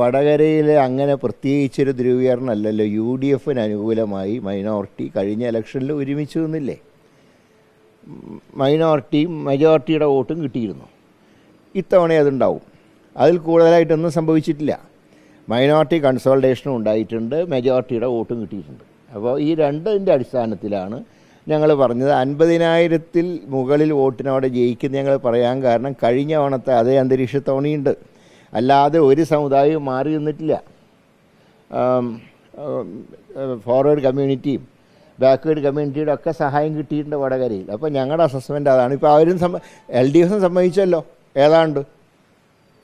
വടകരയിൽ അങ്ങനെ പ്രത്യേകിച്ചൊരു ധ്രുവീകരണമല്ലല്ലോ. യു ഡി എഫിന് അനുകൂലമായി മൈനോറിറ്റി കഴിഞ്ഞ ഇലക്ഷനിൽ ഒരുമിച്ച് നിന്നില്ലേ? മൈനോറിറ്റി മൈനോറിറ്റിയും മെജോറിറ്റിയുടെ വോട്ടും കിട്ടിയിരുന്നു. ഇത്തവണ അതുണ്ടാവും. അതിൽ കൂടുതലായിട്ടൊന്നും സംഭവിച്ചിട്ടില്ല. മൈനോറിറ്റി കൺസോൾട്ടേഷനും ഉണ്ടായിട്ടുണ്ട് മെജോറിറ്റിയുടെ വോട്ടും കിട്ടിയിട്ടുണ്ട്. അപ്പോൾ ഈ രണ്ടിന്റെ അടിസ്ഥാനത്തിലാണ് ഞങ്ങൾ പറഞ്ഞത്. അൻപതിനായിരത്തിൽ മുകളിൽ വോട്ടിനോടെ ജയിക്കുന്ന ഞങ്ങൾ പറയാൻ കാരണം കഴിഞ്ഞ ഓണത്തെ അതേ അന്തരീക്ഷ അല്ലാതെ ഒരു സമുദായവും മാറി നിന്നിട്ടില്ല. ഫോർവേഡ് കമ്മ്യൂണിറ്റിയും ബാക്ക്വേഡ് കമ്മ്യൂണിറ്റിയുടെ ഒക്കെ സഹായം കിട്ടിയിട്ടുണ്ട് വടകരയിൽ. അപ്പോൾ ഞങ്ങളുടെ അസസ്മെന്റ് അതാണ്. ഇപ്പോൾ അവരും സംബ എൽ ഡി എഫും സമ്മതിച്ചല്ലോ. ഏതാണ്ട്?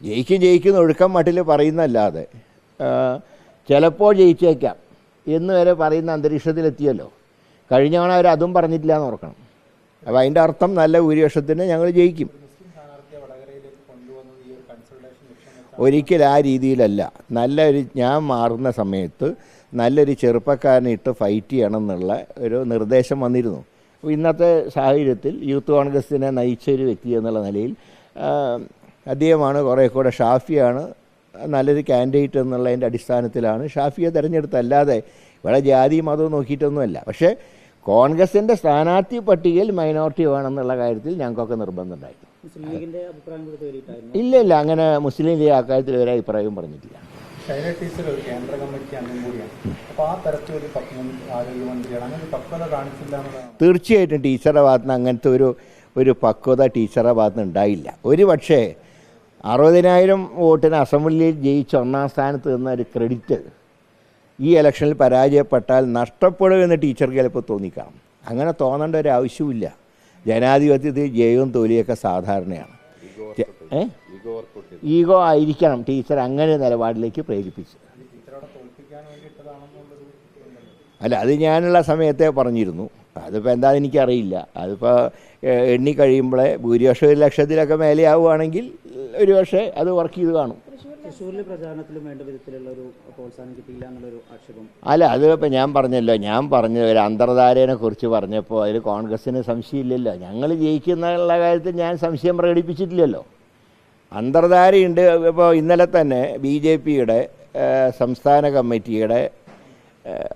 ജയിക്കും ജയിക്കും ഒഴുക്കം മട്ടിൽ പറയുന്നല്ലാതെ. ചിലപ്പോൾ ജയിച്ചേക്കാം. എന്ന് വരെ പറയുന്ന അന്തരീക്ഷത്തിലെത്തിയല്ലോ. കഴിഞ്ഞ തവണ അവർ അതും പറഞ്ഞിട്ടില്ല എന്ന് ഓർക്കണം. അപ്പോൾ അതിന്റെ അർത്ഥം നല്ല ഭൂരിപക്ഷത്തിന് ഞങ്ങൾ ജയിക്കും. ഒരിക്കലും ആ രീതിയിലല്ല. നല്ലൊരു ഞാൻ മാറുന്ന സമയത്ത് നല്ലൊരു ചെറുപ്പക്കാരനിട്ട് ഫൈറ്റ് ചെയ്യണം എന്നുള്ള ഒരു നിർദ്ദേശം വന്നിരുന്നു. അപ്പോൾ ഇന്നത്തെ സാഹചര്യത്തിൽ യൂത്ത് കോൺഗ്രസിനെ നയിച്ച ഒരു വ്യക്തി എന്നുള്ള നിലയിൽ അദ്ദേഹമാണ് കുറേ കൂടെ ഷാഫിയാണ് നല്ലൊരു കാൻഡിഡേറ്റ് എന്നുള്ളതിന്റെ അടിസ്ഥാനത്തിലാണ് ഷാഫിയെ തിരഞ്ഞെടുത്തല്ലാതെ ഇവിടെ ജാതി മതവും നോക്കിയിട്ടൊന്നുമല്ല. പക്ഷേ കോൺഗ്രസിന്റെ സ്ഥാനാർത്ഥി പട്ടികയിൽ മൈനോറിറ്റി വേണമെന്നുള്ള കാര്യത്തിൽ ഞങ്ങൾക്കൊക്കെ നിർബന്ധമുണ്ടായിരുന്നു. ഇല്ല ഇല്ല അങ്ങനെ മുസ്ലിം ലീഗ് അക്കാര്യത്തിൽ ഒരു അഭിപ്രായവും പറഞ്ഞിട്ടില്ല. ശൈല ടീച്ചർ ഒരു കേന്ദ്ര കമ്മിറ്റി അംഗം കൂടിയാണ്. അപ്പോൾ ആ തരത്തിൽ ഒരു ആരോഗ്യമന്ത്രിയാണ് അങ്ങനെ പക്വത കാണിച്ചില്ല തീർച്ചയായിട്ടും ടീച്ചറുടെ ഭാഗത്ത് നിന്ന് അങ്ങനത്തെ ഒരു ഒരു പക്വത ടീച്ചറുടെ ഭാഗത്ത് നിന്ന് ഉണ്ടായില്ല. ഒരു പക്ഷേ അറുപതിനായിരം വോട്ടിന് അസംബ്ലിയിൽ ജയിച്ച് ഒന്നാം സ്ഥാനത്ത് നിന്ന ഒരു ക്രെഡിറ്റ് ഈ ഇലക്ഷനിൽ പരാജയപ്പെട്ടാൽ നഷ്ടപ്പെടുമെന്ന് ടീച്ചർക്ക് ചിലപ്പോൾ തോന്നിക്കാം. അങ്ങനെ തോന്നേണ്ട ഒരു ആവശ്യമില്ല ജനാധിപത്യത്തിൽ ജയവും തോലിയൊക്കെ സാധാരണയാണ്. ഈഗോ ആയിരിക്കണം ടീച്ചർ അങ്ങനെ നിലപാടിലേക്ക് പ്രേരിപ്പിച്ചു അല്ല അത് ഞാനുള്ള സമയത്തെ പറഞ്ഞിരുന്നു. അതിപ്പോൾ എന്താ എനിക്കറിയില്ല. അതിപ്പോൾ എണ്ണി കഴിയുമ്പോഴേ ഭൂരിപക്ഷം ഒരു ലക്ഷത്തിലൊക്കെ മേലെയാവുകയാണെങ്കിൽ ഒരു പക്ഷേ അത് വർക്ക് ചെയ്ത് കാണും. വിധത്തിലുള്ള ഒരു അല്ല അത് ഇപ്പം ഞാൻ പറഞ്ഞല്ലോ ഞാൻ പറഞ്ഞ ഒരു അന്തർധാരയെ കുറിച്ച് പറഞ്ഞപ്പോൾ അതിൽ കോൺഗ്രസ്സിന് സംശയമില്ലല്ലോ. ഞങ്ങൾ ജയിക്കുന്നുള്ള കാര്യത്തിൽ ഞാൻ സംശയം പ്രകടിപ്പിച്ചിട്ടില്ലല്ലോ. അന്തർധാരയുണ്ട്. ഇപ്പോൾ ഇന്നലെ തന്നെ ബി ജെ പിയുടെ സംസ്ഥാന കമ്മിറ്റിയുടെ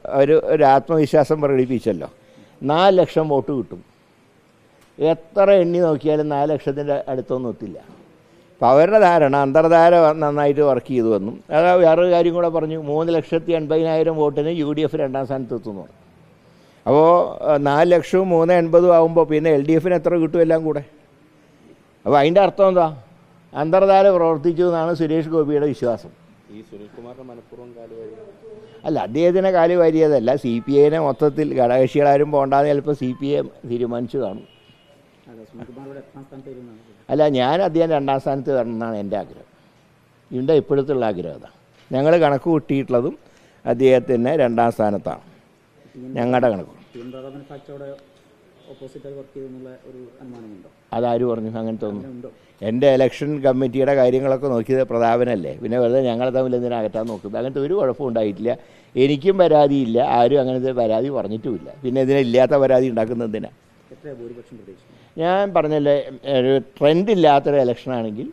ഒരു ഒരു ആത്മവിശ്വാസം പ്രകടിപ്പിച്ചല്ലോ. നാല് ലക്ഷം വോട്ട് കിട്ടും. എത്ര എണ്ണി നോക്കിയാലും നാല് ലക്ഷത്തിന്റെ അടുത്തൊന്നും എത്തില്ല അപ്പോൾ അവരുടെ ധാരണ അന്തർധാര നന്നായിട്ട് വർക്ക് ചെയ്തു വന്നു. അത് വേറൊരു കാര്യം കൂടെ പറഞ്ഞു മൂന്ന് ലക്ഷത്തി എൺപതിനായിരം വോട്ടിന് യു ഡി എഫ് രണ്ടാം സ്ഥാനത്ത് എത്തുന്നു അപ്പോൾ നാല് ലക്ഷവും മൂന്ന് എൺപതും ആകുമ്പോൾ പിന്നെ എൽ ഡി എഫിന് എത്ര കിട്ടും എല്ലാം കൂടെ? അപ്പോൾ അതിന്റെ അർത്ഥം എന്താ? അന്തർധാര പ്രവർത്തിച്ചു എന്നാണ് സുരേഷ് ഗോപിയുടെ വിശ്വാസം. ഈ സുനിൽകുമാറിന്റെ മനഃപൂർവം അല്ല അദ്ദേഹത്തിനെ കാലു വാരിയതല്ല. സി പി ഐനെ മൊത്തത്തിൽ ഘടകകക്ഷികളാരും പോകണ്ടെന്ന് ചിലപ്പോൾ സി പി ഐ തീരുമാനിച്ചു കാണും. അല്ല ഞാൻ അദ്ദേഹം രണ്ടാം സ്ഥാനത്ത് തരണമെന്നാണ് എന്നാണ് എന്റെ ആഗ്രഹം. ഇതിന്റെ ഇപ്പോഴത്തുള്ള ആഗ്രഹം അതാണ് ഞങ്ങൾ കണക്ക് കൂട്ടിയിട്ടുള്ളതും അദ്ദേഹത്തിന് രണ്ടാം സ്ഥാനത്താണ്. ഞങ്ങളുടെ കണക്ക്. അതാര് പറഞ്ഞു? അങ്ങനെ ഒന്നും എന്റെ ഇലക്ഷൻ കമ്മിറ്റിയുടെ കാര്യങ്ങളൊക്കെ നോക്കിയത് പ്രതാപനല്ലേ. പിന്നെ വെറുതെ ഞങ്ങളെ തമ്മിൽ എന്തിനാ അകറ്റാൻ നോക്കുന്നത്? അങ്ങനത്തെ ഒരു കുഴപ്പം ഉണ്ടായിട്ടില്ല. എനിക്കും പരാതിയില്ല ആരും അങ്ങനത്തെ പരാതി പറഞ്ഞിട്ടുമില്ല. പിന്നെ ഇതിനില്ലാത്ത പരാതി ഉണ്ടാക്കുന്നത് എന്തിനാ? ഞാൻ പറഞ്ഞല്ലേ ഒരു ട്രെൻഡ് ഇല്ലാത്തൊരു ഇലക്ഷനാണെങ്കിൽ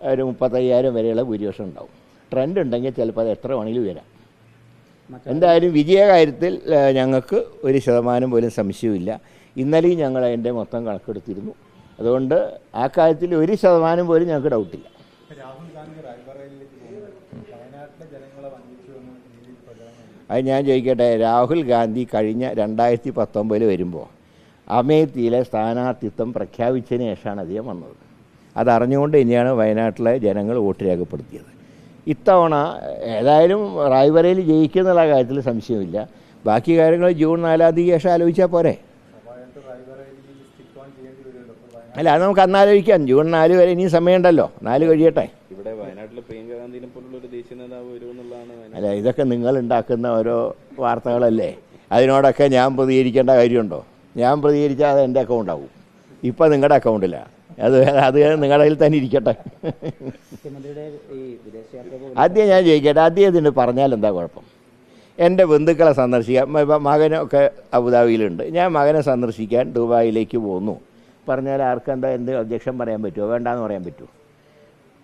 ഒരു മുപ്പത്തയ്യായിരം വരെയുള്ള ഭൂരിപക്ഷം ഉണ്ടാവും. ട്രെൻഡ് ഉണ്ടെങ്കിൽ ചിലപ്പോൾ അത് എത്ര വേണമെങ്കിലും വരാം എന്തായാലും വിജയകാര്യത്തിൽ ഞങ്ങൾക്ക് ഒരു ശതമാനം പോലും സംശയമില്ല ഇന്നലെയും ഞങ്ങൾ അതിന്റെ മൊത്തം കണക്കെടുത്തിരുന്നു. അതുകൊണ്ട് ആ കാര്യത്തിൽ ഒരു ശതമാനം പോലും ഞങ്ങൾക്ക് ഡൗട്ടില്ല അത് ഞാൻ ചോദിക്കട്ടെ രാഹുൽ ഗാന്ധി കഴിഞ്ഞ രണ്ടായിരത്തി പത്തൊമ്പതിൽ വരുമ്പോൾ അമേത്തിയിലെ സ്ഥാനാർത്ഥിത്വം പ്രഖ്യാപിച്ചതിന് ശേഷമാണ് അദ്ദേഹം വന്നത്. അതറിഞ്ഞുകൊണ്ട് തന്നെയാണ് വയനാട്ടിലെ ജനങ്ങൾ വോട്ട് രേഖപ്പെടുത്തിയത്. ഇത്തവണ ഏതായാലും റായ്വരയിൽ ജയിക്കുന്നുള്ള കാര്യത്തിൽ സംശയമില്ല. ബാക്കി കാര്യങ്ങൾ ജൂൺ നാലാം തീയതി ശേഷം ആലോചിച്ചാൽ പോരെ. അല്ല അത് നമുക്ക് അന്നാലോചിക്കാം ജൂൺ നാല് വരെ ഇനിയും സമയമുണ്ടല്ലോ. നാല് കഴിയട്ടെ. ഇവിടെ പ്രിയങ്ക ഗാന്ധിനെ ദേശീയ നേതാവ് വരുമെന്നുള്ളതാണ് അല്ല ഇതൊക്കെ നിങ്ങൾ ഉണ്ടാക്കുന്ന ഓരോ വാർത്തകളല്ലേ? അതിനോടൊക്കെ ഞാൻ പ്രതികരിക്കേണ്ട കാര്യമുണ്ടോ? ഞാൻ പ്രതികരിച്ചാൽ അത് എന്റെ അക്കൗണ്ടാവും ഇപ്പം നിങ്ങളുടെ അക്കൗണ്ടിലാണ് അത് അത് നിങ്ങളുടെ കയ്യിൽ തന്നെ ഇരിക്കട്ടെ. ആദ്യം ഞാൻ ചോദിക്കട്ടെ അദ്ദേഹത്തിന് പറഞ്ഞാൽ എന്താ കുഴപ്പം? എന്റെ ബന്ധുക്കളെ സന്ദർശിക്കാൻ ഇപ്പം മകനൊക്കെ അബുദാബിയിലുണ്ട്. ഞാൻ മകനെ സന്ദർശിക്കാൻ ദുബായിലേക്ക് പോന്നു. പറഞ്ഞാൽ ആർക്കെന്താ എന്ത് ഒബ്ജക്ഷൻ പറയാൻ പറ്റുമോ? വേണ്ടാന്ന് പറയാൻ പറ്റുമോ?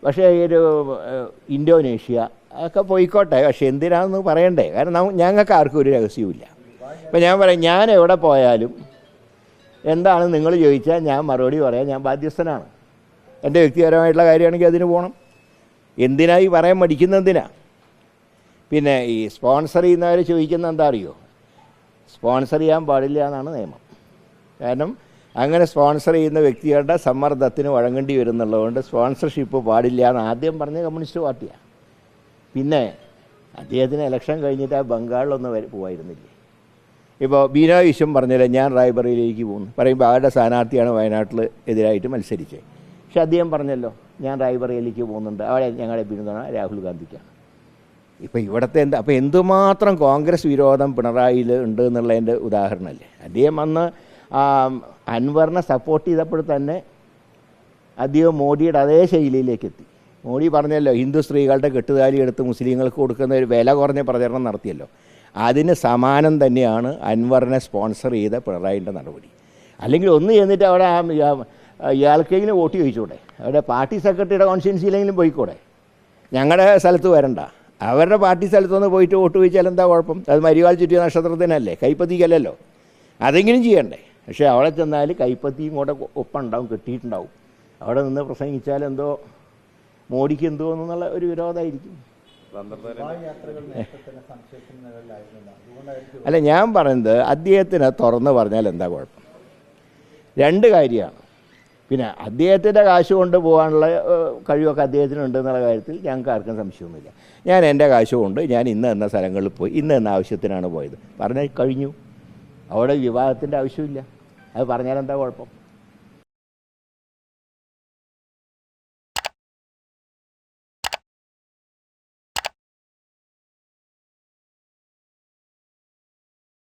പക്ഷേ ഈ ഒരു ഇൻഡോനേഷ്യ ഇന്തോനേഷ്യ ഒക്കെ പോയിക്കോട്ടെ. പക്ഷെ എന്തിനാണെന്ന് പറയണ്ടേ? കാരണം ഞങ്ങൾക്ക് ആർക്കും ഒരു രഹസ്യവും ഇല്ല അപ്പം ഞാൻ പറയാം ഞാൻ എവിടെ പോയാലും എന്താണ് നിങ്ങൾ ചോദിച്ചാൽ ഞാൻ മറുപടി പറയാം ഞാൻ ബാധ്യസ്ഥനാണ്. എന്റെ വ്യക്തിപരമായിട്ടുള്ള കാര്യമാണെങ്കിൽ അതിന് പോകണം എന്തിനായി പറയാൻ മടിക്കുന്നതിനാ പിന്നെ ഈ സ്പോൺസർ ചെയ്യുന്നവർ ചോദിക്കുന്ന എന്താ അറിയോ? സ്പോൺസർ ചെയ്യാൻ പാടില്ല എന്നാണ് നിയമം. കാരണം അങ്ങനെ സ്പോൺസർ ചെയ്യുന്ന വ്യക്തികളുടെ സമ്മർദ്ദത്തിന് വഴങ്ങേണ്ടി വരുന്നുള്ളതുകൊണ്ട് സ്പോൺസർഷിപ്പ് പാടില്ല എന്ന് ആദ്യം പറഞ്ഞ കമ്മ്യൂണിസ്റ്റ് പാർട്ടിയാണ്. പിന്നെ അദ്ദേഹത്തിന് ഇലക്ഷൻ കഴിഞ്ഞിട്ട് ആ ബംഗാളിലൊന്നും വരെ പോവായിരുന്നില്ലേ? ഇപ്പോൾ ബീന വിശ്വം പറഞ്ഞില്ല ഞാൻ റായ്ബറയിലേക്ക് പോകുന്നു. പറയുമ്പോൾ അവരുടെ സ്ഥാനാർത്ഥിയാണ് വയനാട്ടിൽ എതിരായിട്ട് മത്സരിച്ചത് പക്ഷെ അദ്ദേഹം പറഞ്ഞല്ലോ ഞാൻ റായ്ബറയിലേക്ക് പോകുന്നുണ്ട്. അവിടെ ഞങ്ങളുടെ പിന്തുണ രാഹുൽ ഗാന്ധിക്കാണ്. ഇപ്പോൾ ഇവിടുത്തെ എന്താ അപ്പോൾ എന്തുമാത്രം കോൺഗ്രസ് വിരോധം പിണറായിൽ ഉണ്ട് എന്നുള്ളതിന്റെ ഉദാഹരണമല്ലേ? അദ്ദേഹം അന്ന് അൻവറിനെ സപ്പോർട്ട് ചെയ്തപ്പോൾ തന്നെ അദ്ദേഹം മോഡിയുടെ അതേ ശൈലിയിലേക്ക് എത്തി. മോഡി പറഞ്ഞല്ലോ ഹിന്ദു സ്ത്രീകളുടെ കെട്ടുതാലി എടുത്ത് മുസ്ലിങ്ങൾക്ക് കൊടുക്കുന്ന ഒരു വില കുറഞ്ഞ പ്രചരണം നടത്തിയല്ലോ. അതിന് സമാനം തന്നെയാണ് അൻവറിനെ സ്പോൺസർ ചെയ്ത പിണറായിന്റെ നടപടി. അല്ലെങ്കിൽ ഒന്ന് ചെന്നിട്ട് അവിടെ ഇയാൾക്കെങ്കിലും വോട്ട് ചോദിച്ചൂടെ? അവിടെ പാർട്ടി സെക്രട്ടറിയുടെ കോൺസ്റ്റിറ്റ്യൻസിയിലെങ്കിലും പോയിക്കൂടെ? ഞങ്ങളുടെ സ്ഥലത്ത് വരണ്ട. അവരുടെ പാർട്ടി സ്ഥലത്തൊന്ന് പോയിട്ട് വോട്ട് ചോദിച്ചാൽ എന്താ കുഴപ്പം? അത് മരിവാൾ ചുറ്റിയ നക്ഷത്രത്തിനല്ലേ? കൈപ്പത്തിക്കല്ലല്ലോ. അതെങ്കിലും ചെയ്യണ്ടേ? പക്ഷേ അവിടെ ചെന്നാൽ കൈപ്പത്തിയും കൂടെ ഒപ്പം ഉണ്ടാവും കെട്ടിയിട്ടുണ്ടാവും. അവിടെ നിന്ന് പ്രസംഗിച്ചാൽ എന്തോ മോഡിക്ക് എന്തോ എന്നുള്ള ഒരു വിരോധമായിരിക്കും. അല്ല ഞാൻ പറയുന്നത് അദ്ദേഹത്തിന് തുറന്ന് പറഞ്ഞാൽ എന്താ കുഴപ്പം? രണ്ട് കാര്യമാണ്. പിന്നെ അദ്ദേഹത്തിന്റെ കാശ് കൊണ്ട് പോകാനുള്ള കഴിവൊക്കെ അദ്ദേഹത്തിനുണ്ട് എന്നുള്ള കാര്യത്തിൽ ഞങ്ങൾക്ക് ആർക്കും സംശയമൊന്നുമില്ല. ഞാൻ എന്റെ കാശ് കൊണ്ട് ഞാൻ ഇന്ന് എന്ന സ്ഥലങ്ങളിൽ പോയി ഇന്ന് എന്ന ആവശ്യത്തിനാണ് പോയത്. പറഞ്ഞാൽ കഴിഞ്ഞു. അവിടെ വിവാഹത്തിന്റെ ആവശ്യമില്ല. അത് പറഞ്ഞാൽ എന്താ കുഴപ്പം?